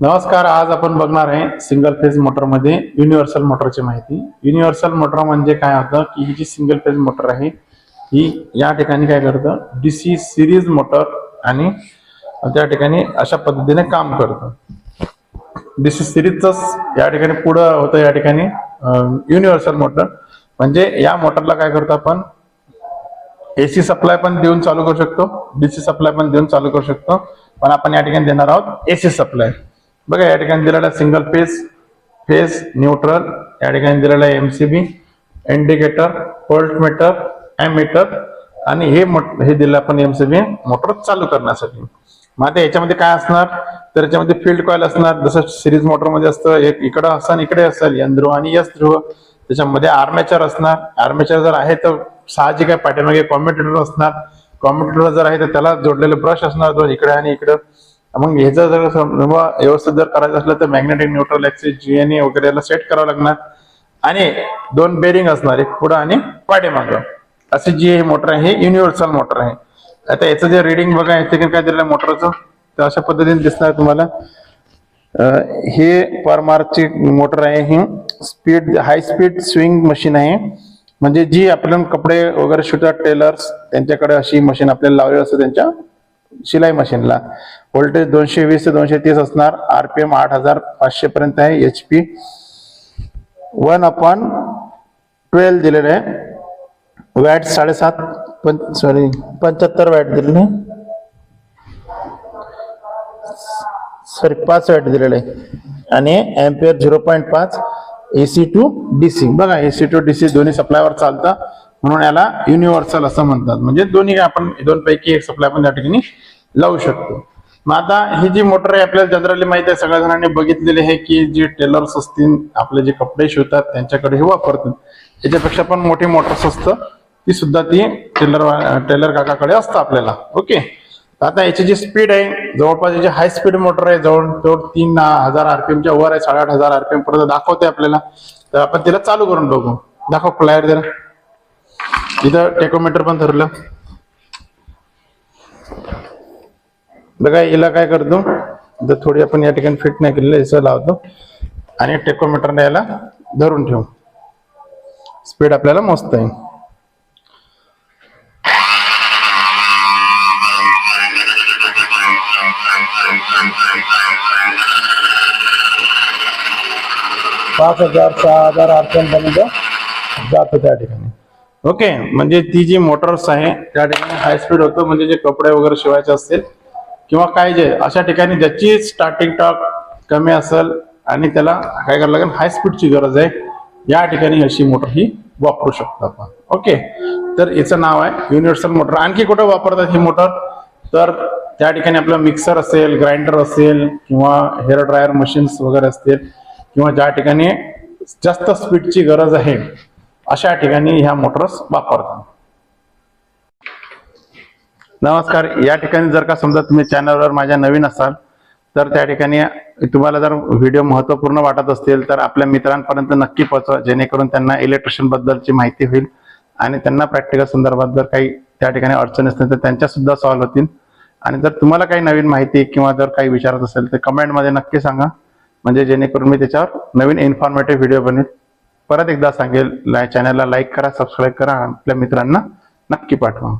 नमस्कार आज आपण बघणार आहे सिंगल फेज मोटरमध्ये युनिव्हर्सल मोटरची माहिती. युनिव्हर्सल मोटर म्हणजे काय होतं की ही जी सिंगल फेज मोटर आहे ही या ठिकाणी काय करतं? डीसी सिरीज मोटर आणि त्या ठिकाणी अशा पद्धतीने काम करतं. डीसी सिरीजच या ठिकाणी पुढं होतं या ठिकाणी युनिव्हर्सल मोटर म्हणजे या मोटरला काय करतो आपण? एसी सप्लाय पण देऊन चालू करू शकतो डीसी सप्लाय पण देऊन चालू करू शकतो. पण आपण या ठिकाणी देणार आहोत एसी सप्लाय बघा या ठिकाणी दिलेला सिंगल फेस फेस न्यूट्रल या ठिकाणी दिलेला आहे MCB indicator voltmeter meter आणि हे मोट- हे दिलं आपण एमसीबी मोटर चालू करण्यासाठी. मग आता याच्यामध्ये काय असणार? तर याच्यामध्ये फील्ड कॉईल असणार. जसं सिरीज मोटरमध्ये असतं एक इकडं असं आणि इकडे असेल यन ध्रुव आणि यस ध्रुव त्याच्यामध्ये आर्मेचर असणार. आर्मेचर जर आहे तर साहजिक आहे पाठीमागे कॉम्युटेटर असणार. कॉम्युटेटर जर आहे तर त्याला जोडलेले ब्रश असणार. दोन इकडे आणि इकडं. मग ह्याचा जर व्यवस्थित जर करायचं असलं तर मॅग्नेटिक न्यूट्रल ऍक्सिस जीएनए वगैरे याला सेट करावं लागणार. आणि दोन बेरिंग असणार एक पुढं आणि पाठीमागं. अशी जी हे मोटर आहे हे युनिव्हर्सल मोटर आहे. आता याचं जे रिडिंग बघा याचे काय दिलं मोटरचं तर अशा पद्धतीने दिसणार तुम्हाला. हे पर मार्कची मोटर आहे ही speed high speed sewing machine आहे. म्हणजे जी आपण कपडे वगैरे शिवतात टेलर्स त्यांच्याकडे अशी मशीन आपल्याला लावलेली असते त्यांच्या शिलाई मशीनला व्होल्टेज दोनशे वीस ते दोनशे तीस असणार. आरपीएम आठ हजार पाचशे पर्यंत आहे. H P one upon twelve दिलेलं आहे. वॅट साडेसात पण सॉरी पंच्याहत्तर वॅट दिलेलं आहे. सॉरी पाच वॅट दिलेलं आहे. आणि एम्पियर झिरो पॉईंट पाच एसी टू डी सी बघा एसी टू डी सी दोन्ही सप्लायवर चालतं. म्हणून याला युनिव्हर्सल असं म्हणतात. म्हणजे दोन्ही आपण दोन पैकी एक सप्लाय आपण त्या ठिकाणी लावू शकतो. मग आता ही जी मोटर आहे आपल्याला जनरली माहिती आहे सगळ्या जणांनी बघितलेली आहे की जे टेलर्स असतील आपले जे कपडे शिवतात त्यांच्याकडे हे वापरतात. त्याच्यापेक्षा पण मोठी मोटर्स असतं ती सुद्धा ती टेलर टेलर काकाकडे असतं आपल्याला. ओके आता याची जी स्पीड आहे जवळपास याची हाय स्पीड मोटर आहे जवळ जवळ तीन हजार आरपीएमच्या वर आहे साडेआठ हजार आरपीएम पर्यंत दाखवते आपल्याला. तर आपण तिला चालू करून बघू. दाखव फ्लायर जरा. इथं टेकोमीटर पण धरलं. बघा हिला काय करतो? इथं थोडी आपण या ठिकाणी फिट नाही केलेलं हिचं लावतो. आणि टेकोमीटरने याला धरून ठेवू. स्पीड आपल्याला मस्त आहे पाच हजार सहा हजार आठ पर्यंत जातो त्या ठिकाणी. ओके म्हणजे ती जी मोटर्स आहे त्या ठिकाणी हाय स्पीड होतं म्हणजे जे कपडे वगैरे शिवायचे असतील किंवा काय जे अशा ठिकाणी ज्याची स्टार्टिंग टॉक कमी असेल आणि त्याला काय करायला लागेल हाय स्पीडची गरज आहे या ठिकाणी अशी मोटर ही वापरू शकतो आपण. ओके तर याचं नाव आहे युनिव्हर्सल मोटर आणखी कुठं वापरतात ही मोटर तर त्या ठिकाणी आपलं मिक्सर असेल ग्राइंडर असेल किंवा हेअर ड्रायर मशीन्स वगैरे असतील किंवा ज्या ठिकाणी जास्त स्पीडची गरज आहे अशा ठिकाणी ह्या मोटर्स वापरतात. नमस्कार या ठिकाणी जर का समजा तुम्ही चॅनलवर माझ्या नवीन असाल तर त्या ठिकाणी तुम्हाला जर व्हिडिओ महत्त्वपूर्ण वाटत असतील तर आपल्या मित्रांपर्यंत नक्की पोहोचवा जेणेकरून त्यांना इलेक्ट्रिशियन बद्दलची माहिती होईल आणि त्यांना प्रॅक्टिकल संदर्भात जर काही त्या ठिकाणी अडचण असतील तर त्यांच्या सुद्धा सॉल्व्ह होतील. आणि जर तुम्हाला काही नवीन माहिती किंवा जर काही विचारत असेल तर कमेंटमध्ये नक्की सांगा. म्हणजे जेणेकरून मी त्याच्यावर नवीन इन्फॉर्मेटिव्ह व्हिडिओ बनवेल परत एकदा सांगेल चॅनलला लाईक करा सबस्क्राईब करा आणि आपल्या मित्रांना नक्की पाठवा.